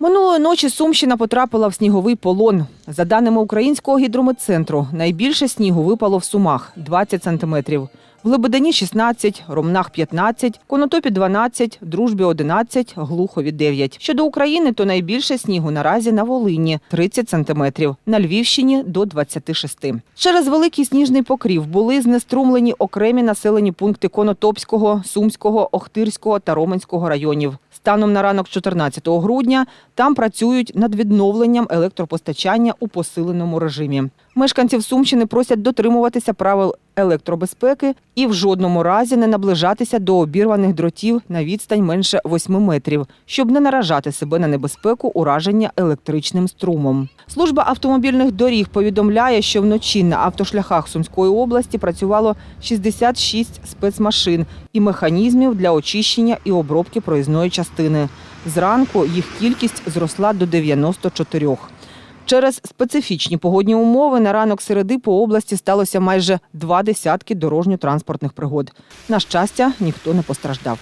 Минулої ночі Сумщина потрапила в сніговий полон. За даними українського гідрометцентру, найбільше снігу випало в Сумах – 20 сантиметрів. В Лебедині – 16, Ромнах – 15, Конотопі – 12, Дружбі – 11, Глухові – 9. Щодо України, то найбільше снігу наразі на Волині – 30 сантиметрів, на Львівщині – до 26. Через великий сніжний покрів були знеструмлені окремі населені пункти Конотопського, Сумського, Охтирського та Роменського районів. Станом на ранок 14 грудня там працюють над відновленням електропостачання у посиленому режимі. Мешканців Сумщини просять дотримуватися правил електробезпеки і в жодному разі не наближатися до обірваних дротів на відстань менше 8 метрів, щоб не наражати себе на небезпеку ураження електричним струмом. Служба автомобільних доріг повідомляє, що вночі на автошляхах Сумської області працювало 66 спецмашин і механізмів для очищення і обробки проїзної частини. Зранку їх кількість зросла до 94. Через специфічні погодні умови на ранок середи по області сталося майже два десятки дорожньо-транспортних пригод. На щастя, ніхто не постраждав.